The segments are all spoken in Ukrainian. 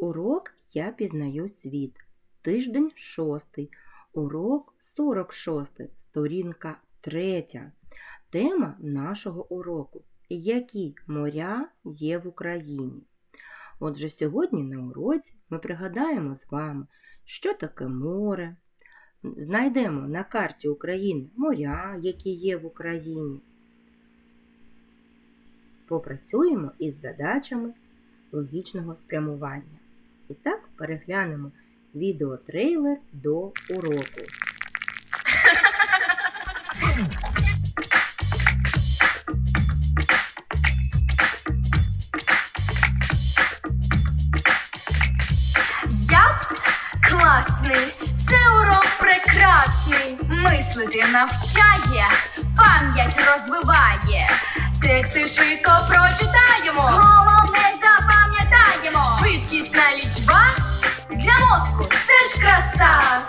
Урок Я пізнаю світ. Тиждень шостий. Урок 46. Сторінка третя. Тема нашого уроку. Які моря є в Україні? Отже, сьогодні на уроці ми пригадаємо з вами, що таке море. Знайдемо на карті України моря, які є в Україні. Попрацюємо із задачами логічного спрямування. І так переглянемо відеотрейлер до уроку. Япс класний, це урок прекрасний. Мислити навчає, пам'ять розвиває. Тексти швидко прочитаємо. Швидкісна лічба для мозку це ж краса.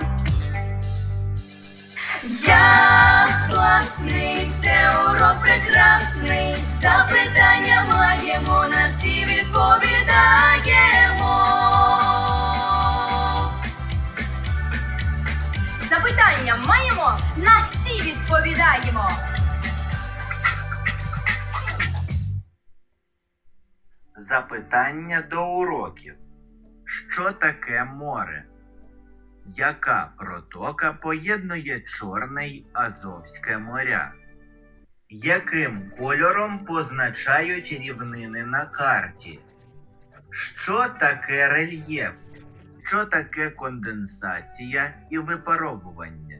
Япс класний, це урок прекрасний. Запитання маємо, на всі відповідаємо. Запитання маємо, на всі відповідаємо. Запитання до уроків. Що таке море? Яка протока поєднує Чорне й Азовське моря? Яким кольором позначають рівнини на карті? Що таке рельєф? Що таке конденсація і випаровування?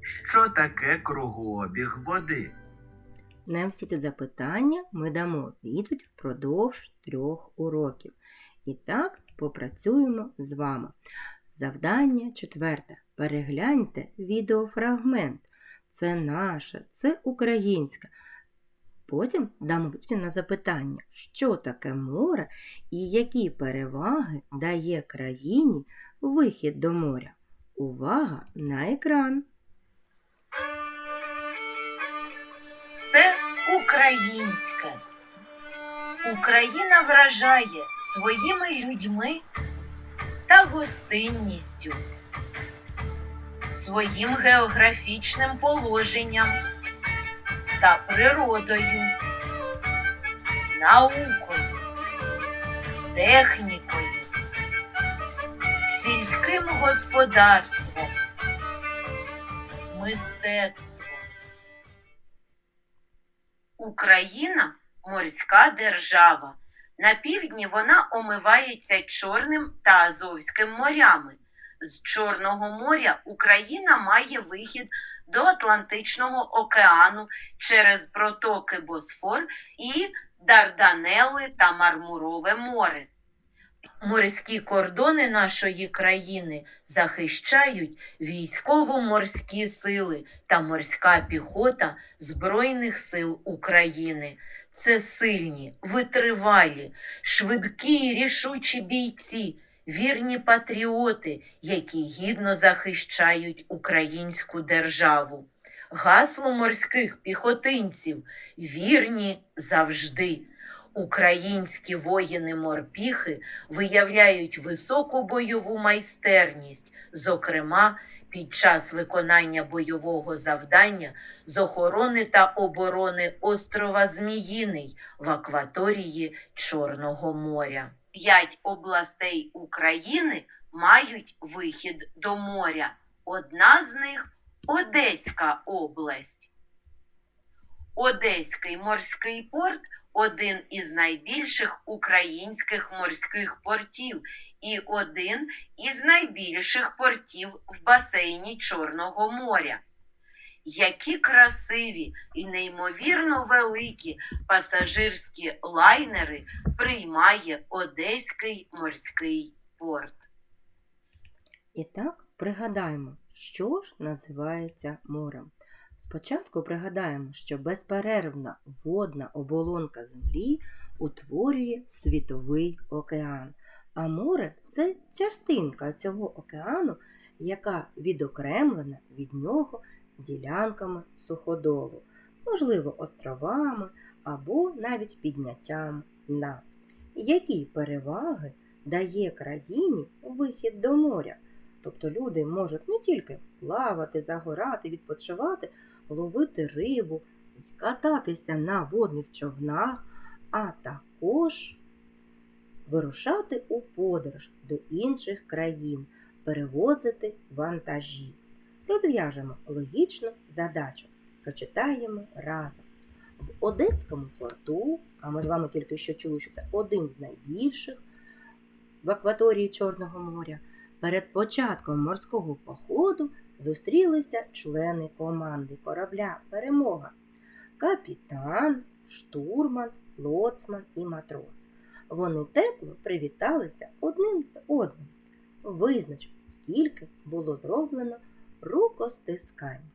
Що таке кругообіг води? На всі ці запитання ми дамо відповідь впродовж трьох уроків. І так попрацюємо з вами. Завдання четверте. Перегляньте відеофрагмент. Це наше, це українське. Потім дамо відповідь на запитання, що таке море і які переваги дає країні вихід до моря. Увага на екран! Це українське. Україна вражає своїми людьми та гостинністю, своїм географічним положенням та природою, наукою, технікою, сільським господарством, мистецтвом. Україна морська держава. На півдні вона омивається Чорним та Азовським морями. З Чорного моря Україна має вихід до Атлантичного океану через протоки Босфор і Дарданели та Мармурове море. Морські кордони нашої країни захищають військово-морські сили та морська піхота Збройних сил України. Це сильні, витривалі, швидкі і рішучі бійці, вірні патріоти, які гідно захищають українську державу. Гасло морських піхотинців вірні завжди. Українські воїни-морпіхи виявляють високу бойову майстерність, зокрема під час виконання бойового завдання з охорони та оборони острова Зміїний в акваторії Чорного моря. П'ять областей України мають вихід до моря. Одна з них Одеська область. Одеський морський порт один із найбільших українських морських портів і один із найбільших портів в басейні Чорного моря. Які красиві і неймовірно великі пасажирські лайнери приймає Одеський морський порт. І так пригадаємо, що ж називається морем. Спочатку пригадаємо, що безперервна водна оболонка Землі утворює світовий океан, а море це частинка цього океану, яка відокремлена від нього ділянками суходолу, можливо, островами або навіть підняттям дна. Які переваги дає країні вихід до моря. Тобто люди можуть не тільки плавати, загорати, відпочивати, ловити рибу, кататися на водних човнах, а також вирушати у подорож до інших країн, перевозити вантажі. Розв'яжемо логічну задачу. Прочитаємо разом. В Одеському порту, а ми з вами тільки що чули, що це один з найбільших в акваторії Чорного моря, перед початком морського походу зустрілися члени команди корабля Перемога, капітан, штурман, лоцман і матрос. Вони тепло привіталися одним з одним. Визнач, скільки було зроблено рукостискань.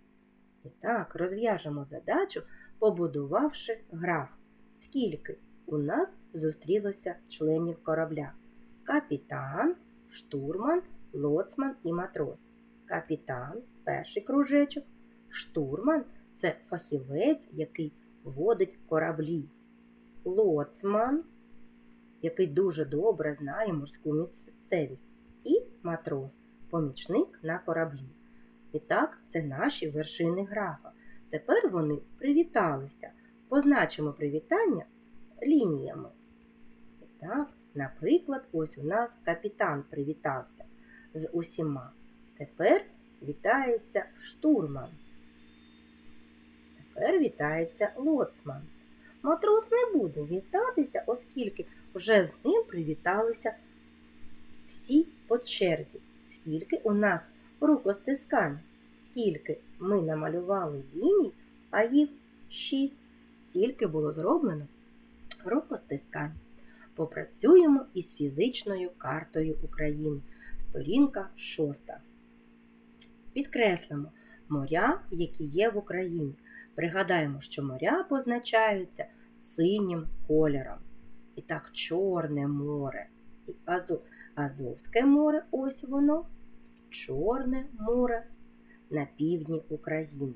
І так, розв'яжемо задачу, побудувавши граф. Скільки у нас зустрілося членів корабля? Капітан, штурман, лоцман і матрос. Капітан перший кружечок. Штурман це фахівець, який водить кораблі. Лоцман, який дуже добре знає морську місцевість. І матрос помічник на кораблі. І так, це наші вершини графа. Тепер вони привіталися. Позначимо привітання лініями. І так, наприклад, ось у нас капітан привітався з усіма. Тепер вітається штурман. Тепер вітається лоцман. Матрос не буде вітатися, оскільки вже з ним привіталися всі по черзі. Скільки у нас рукостискань, скільки ми намалювали ліній, а їх шість, стільки було зроблено рукостискань. Попрацюємо із фізичною картою України. Сторінка шоста. Підкреслимо моря, які є в Україні. Пригадаємо, що моря позначаються синім кольором. І так, Чорне море. Азовське море, ось воно. Чорне море на півдні України.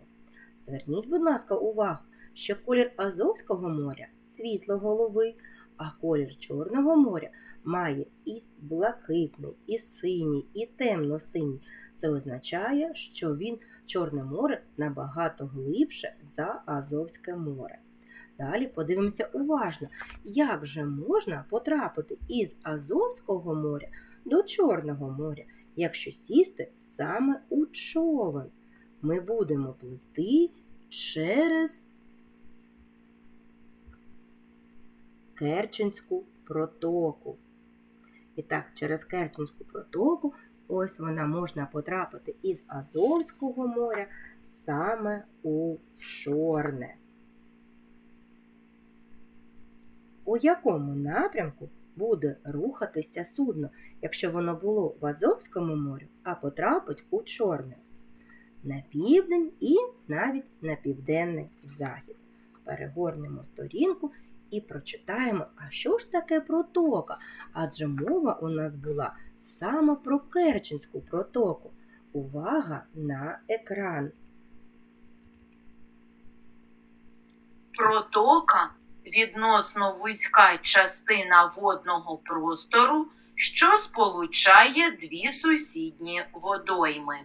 Зверніть, будь ласка, увагу, що колір Азовського моря світло-головий, а колір Чорного моря має і блакитний, і синій, і темно-синій. Це означає, що він Чорне море набагато глибше за Азовське море. Далі подивимося уважно, як же можна потрапити із Азовського моря до Чорного моря, якщо сісти саме у човен. Ми будемо плисти через Керченську протоку. І так, через Керченську протоку ось вона можна потрапити із Азовського моря саме у Чорне. У якому напрямку буде рухатися судно, якщо воно було в Азовському морі, а потрапить у Чорне? На південь і навіть на південний захід. Перегорнемо сторінку і прочитаємо, а що ж таке протока? Адже мова у нас була саме про Керченську протоку. Увага на екран. Протока відносно вузька частина водного простору, що сполучає дві сусідні водойми.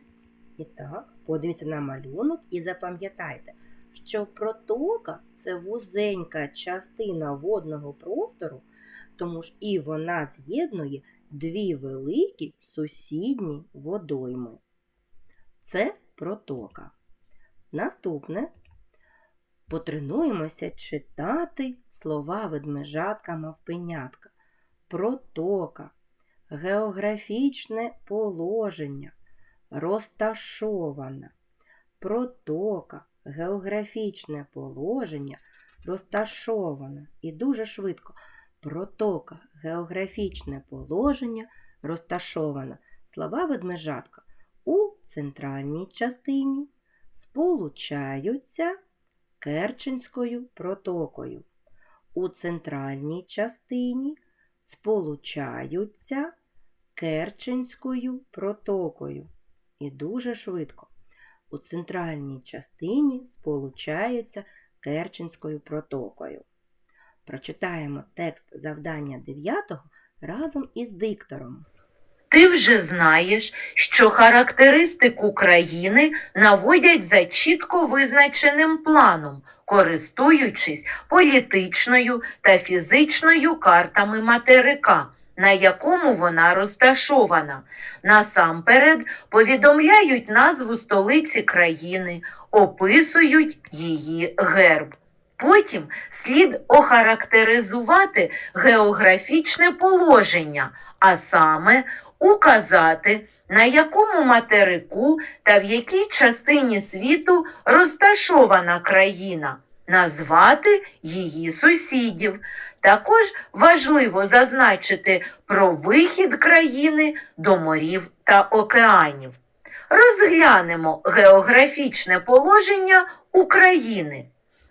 І так, подивіться на малюнок і запам'ятайте, що протока це вузенька частина водного простору, тому ж і вона з'єднує дві великі сусідні водойми. Це протока. Наступне потренуємося читати слова ведмежатка мавпенятка. Протока, географічне положення, розташована, протока, географічне положення, розташована. І дуже швидко. Протока, географічне положення, розташована. Слова ведмежатка у центральній частині сполучаються Керченською протокою. У центральній частині сполучаються Керченською протокою. І дуже швидко. У центральній частині сполучаються Керченською протокою. Прочитаємо текст завдання 9 разом із диктором. Ти вже знаєш, що характеристику країни наводять за чітко визначеним планом, користуючись політичною та фізичною картами материка, на якому вона розташована. Насамперед повідомляють назву столиці країни, описують її герб. Потім слід охарактеризувати географічне положення, а саме указати, на якому материку та в якій частині світу розташована країна, назвати її сусідів. Також важливо зазначити про вихід країни до морів та океанів. Розглянемо географічне положення України.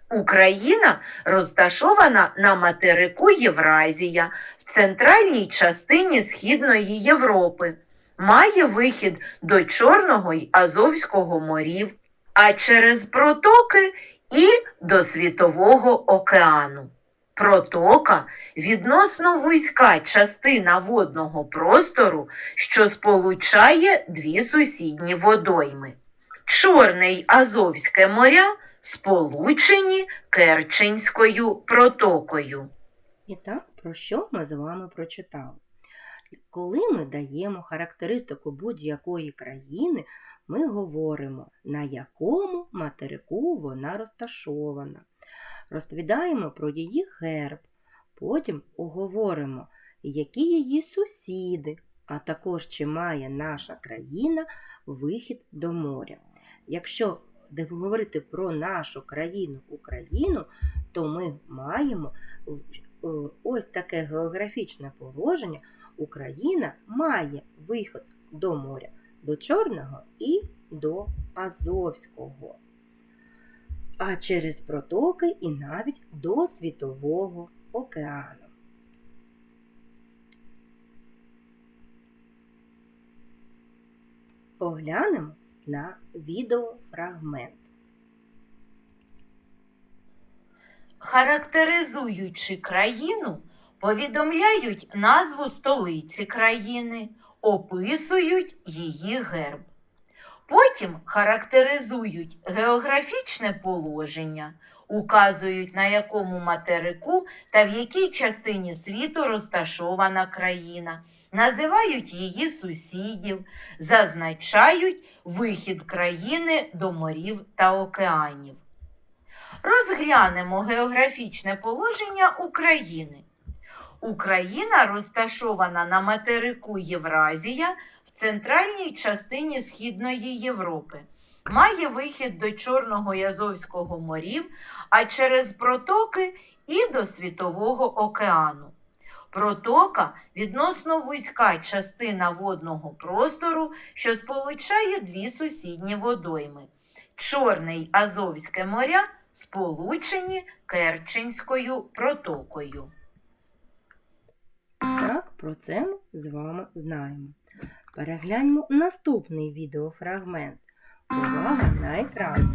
Україна розташована на материку Євразія в центральній частині Східної Європи. Має вихід до Чорного й Азовського морів, а через протоки і до Світового океану. Протока відносно вузька частина водного простору, що сполучає дві сусідні водойми. Чорне й Азовське моря сполучені Керченською протокою. І так, про що ми з вами прочитали? Коли ми даємо характеристику будь-якої країни, ми говоримо, на якому материку вона розташована. Розповідаємо про її герб, потім оговоримо, які її сусіди, а також чи має наша країна вихід до моря. Якщо де говорити про нашу країну Україну, то ми маємо ось таке географічне положення. Україна має вихід до моря, до Чорного і до Азовського, а через протоки і навіть до Світового океану. Поглянемо на відеофрагмент. Характеризуючи країну, повідомляють назву столиці країни, описують її герб. Потім характеризують географічне положення, указують на якому материку та в якій частині світу розташована країна, називають її сусідів, зазначають вихід країни до морів та океанів. Розглянемо географічне положення України. Україна розташована на материку Євразія в центральній частині Східної Європи. Має вихід до Чорного і Азовського морів, а через протоки і до Світового океану. Протока відносно вузька частина водного простору, що сполучає дві сусідні водойми. Чорне й Азовське моря сполучені Керченською протокою. Так, про це ми з вами знаємо. Перегляньмо наступний відеофрагмент. Увага на екран.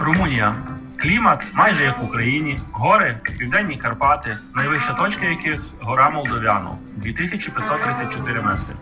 Румунія. Клімат майже як в Україні. Гори, південні Карпати, найвища точка яких гора Молдовяну 2534 метри.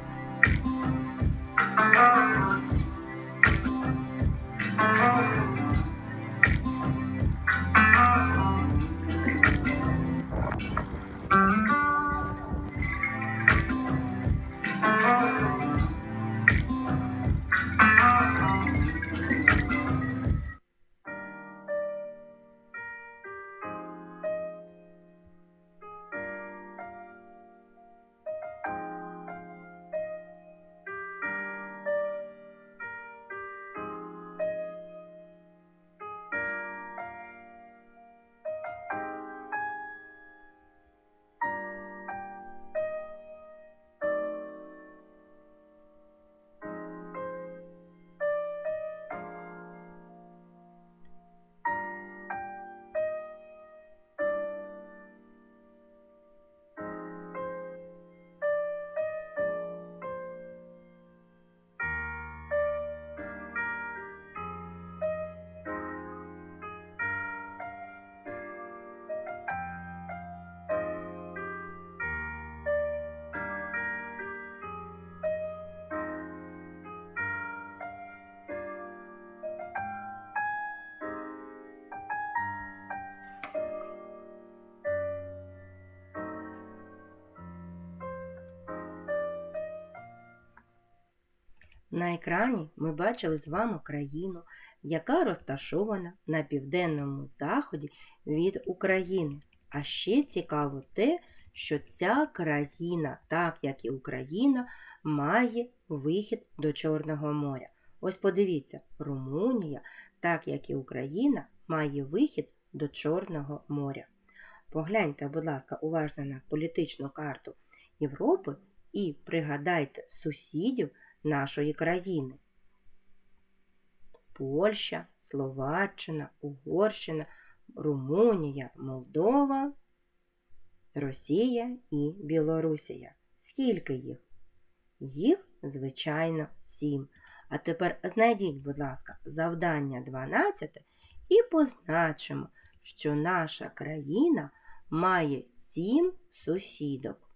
На екрані ми бачили з вами країну, яка розташована на південному заході від України. А ще цікаво те, що ця країна, так як і Україна, має вихід до Чорного моря. Ось подивіться, Румунія, так як і Україна, має вихід до Чорного моря. Погляньте, будь ласка, уважно на політичну карту Європи і пригадайте сусідів нашої країни. Польща, Словаччина, Угорщина, Румунія, Молдова, Росія і Білорусія. Скільки їх? Їх, звичайно, сім. А тепер знайдіть, будь ласка, завдання 12 і позначимо, що наша країна має сім сусідок.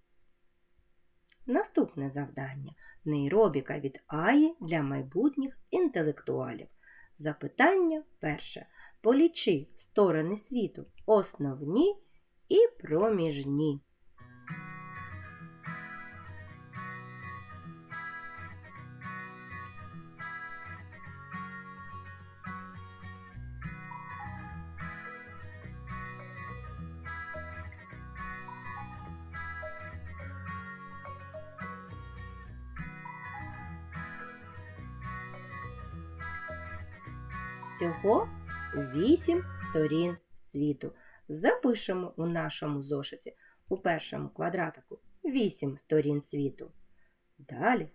Наступне завдання нейробіка від Аї для майбутніх інтелектуалів. Запитання перше. Полічи сторони світу основні і проміжні. Вісім сторін світу. Запишемо у нашому зошиті у першому квадратику 8 сторін світу. Далі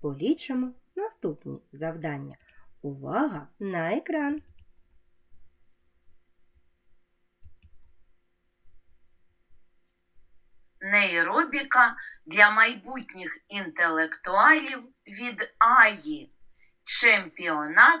полічимо наступні завдання. Увага на екран! Нейробіка для майбутніх інтелектуалів від Аї. Чемпіонат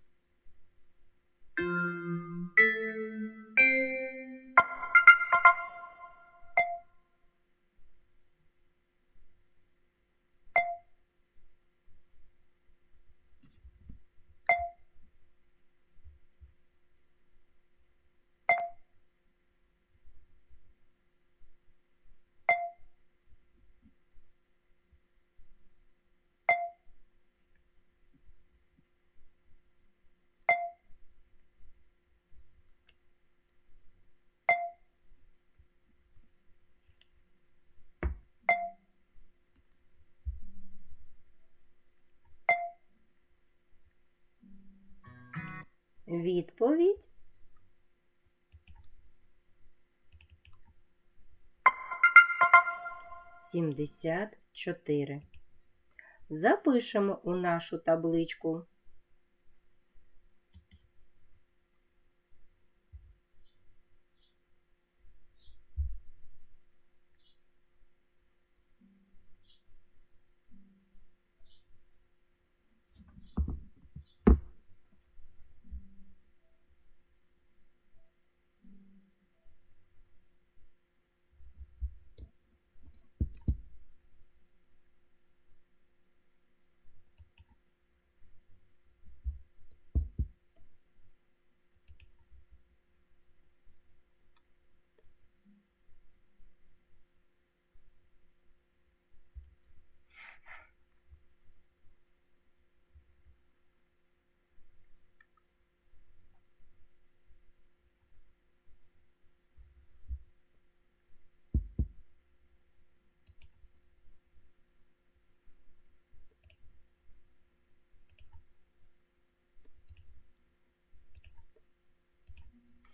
Відповідь сімдесят чотири. Запишемо у нашу табличку.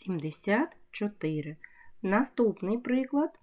Сімдесят чотири. Наступний приклад.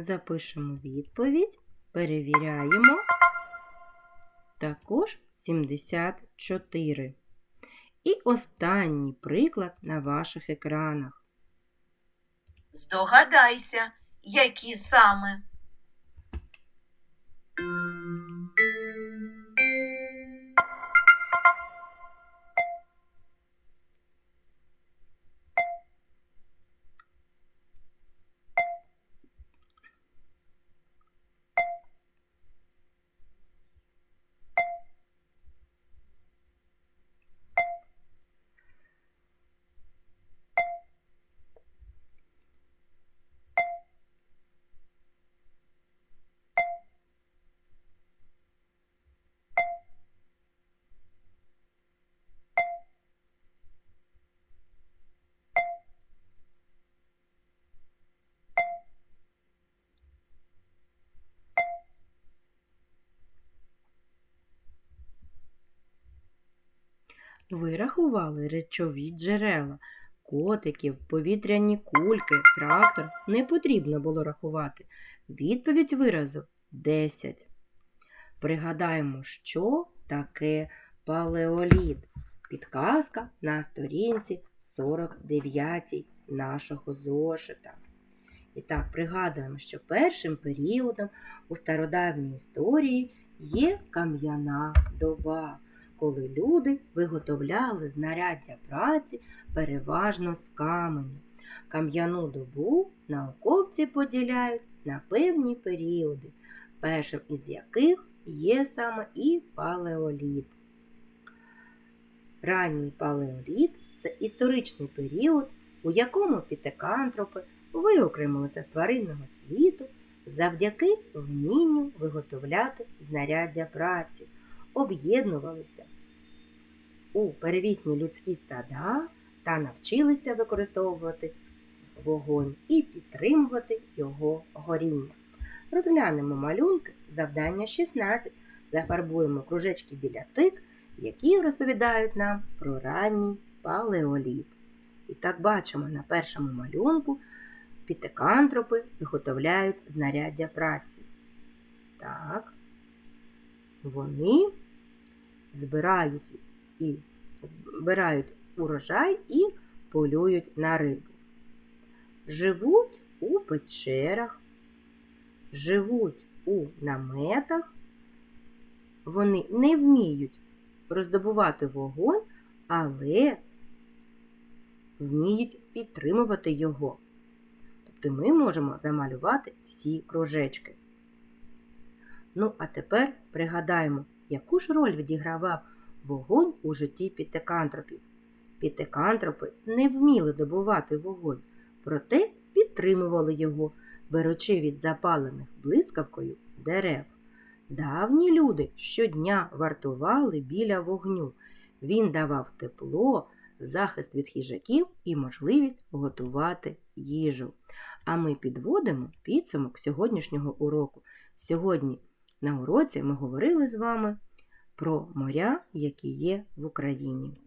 Запишемо відповідь Перевіряємо. Також 74. І останній приклад на ваших екранах. Здогадайся, які саме. Ви рахували речові джерела, котиків, повітряні кульки, трактор. Не потрібно було рахувати. Відповідь виразу 10. Пригадаємо, що таке палеоліт. Підказка на сторінці 49 нашого зошита. І так, пригадуємо, що першим періодом у стародавній історії є кам'яна доба коли люди виготовляли знаряддя праці переважно з каменю. Кам'яну добу науковці поділяють на певні періоди, першим із яких є саме і палеоліт. Ранній палеоліт це історичний період, у якому пітекантропи виокремилися з тваринного світу завдяки вмінню виготовляти знаряддя праці об'єднувалися у перевісні людські стада та навчилися використовувати вогонь і підтримувати його горіння. Розглянемо малюнки завдання 16. Зафарбуємо кружечки біля тик, які розповідають нам про ранній палеоліт. І так бачимо на першому малюнку пітекантропи виготовляють знаряддя праці. Так, вони збирають і збирають урожай і полюють на рибу. Живуть у печерах, живуть у наметах. Вони не вміють роздобувати вогонь, але вміють підтримувати його. Тобто ми можемо замалювати всі кружечки. Ну, а тепер пригадаємо, яку ж роль відігравав вогонь у житті пітекантропів. Пітекантропи не вміли добувати вогонь, проте підтримували його, беручи від запалених блискавкою дерев. Давні люди щодня вартували біля вогню. Він давав тепло, захист від хижаків і можливість готувати їжу. А ми підводимо підсумок сьогоднішнього уроку. Сьогодні на уроці ми говорили з вами про моря, які є в Україні.